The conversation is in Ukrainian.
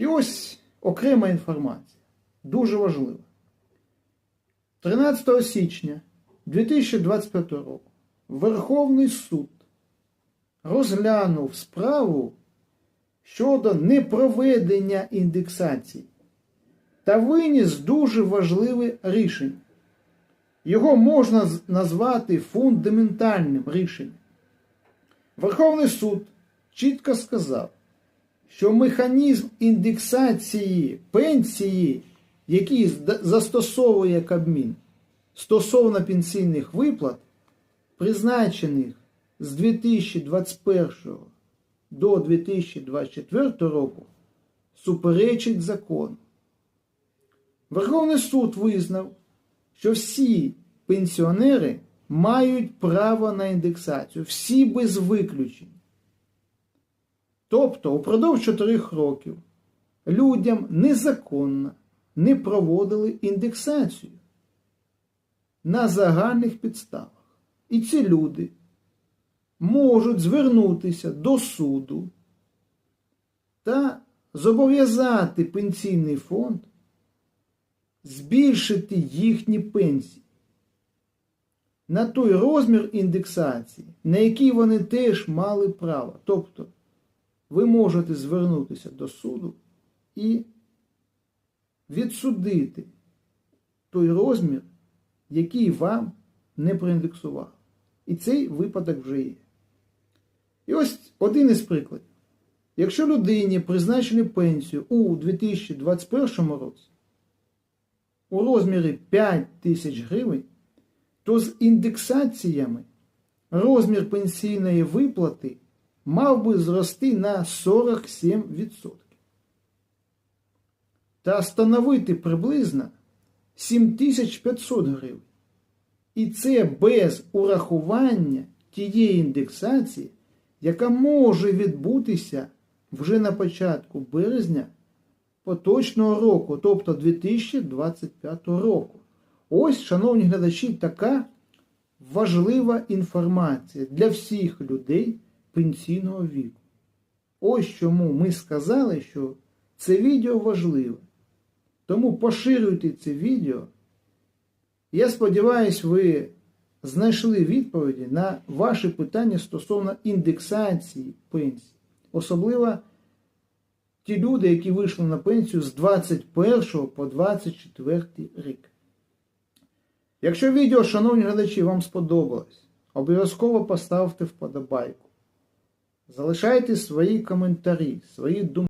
І ось окрема інформація. Дуже важлива. 13 січня 2025 року Верховний суд розглянув справу щодо непроведення індексації та виніс дуже важливе рішення. Його можна назвати фундаментальним рішенням. Верховний суд чітко сказав, що механізм індексації пенсії, який застосовує Кабмін стосовно пенсійних виплат, призначених з 2021 до 2024 року, суперечить закону. Верховний суд визнав, що всі пенсіонери мають право на індексацію, всі без виключень. Тобто, упродовж 4 років людям незаконно не проводили індексацію на загальних підставах. І ці люди можуть звернутися до суду та зобов'язати пенсійний фонд збільшити їхні пенсії на той розмір індексації, на який вони теж мали право. Тобто, ви можете звернутися до суду і відсудити той розмір, який вам не проіндексував. І цей випадок вже є. І ось один із прикладів. Якщо людині призначили пенсію у 2021 році у розмірі 5 тисяч гривень, то з індексаціями розмір пенсійної виплати мав би зрости на 47% та становити приблизно 7500 гривень. І це без урахування тієї індексації, яка може відбутися вже на початку березня поточного року, тобто 2025 року. Ось, шановні глядачі, така важлива інформація для всіх людей пенсійного віку. Ось чому ми сказали, що це відео важливе. Тому поширюйте це відео. Я сподіваюся, ви знайшли відповіді на ваші питання стосовно індексації пенсій. Особливо ті люди, які вийшли на пенсію з 21 по 24 рік. Якщо відео, шановні глядачі, вам сподобалось, обов'язково поставте вподобайку. Залишайте свої коментарі, свої думки.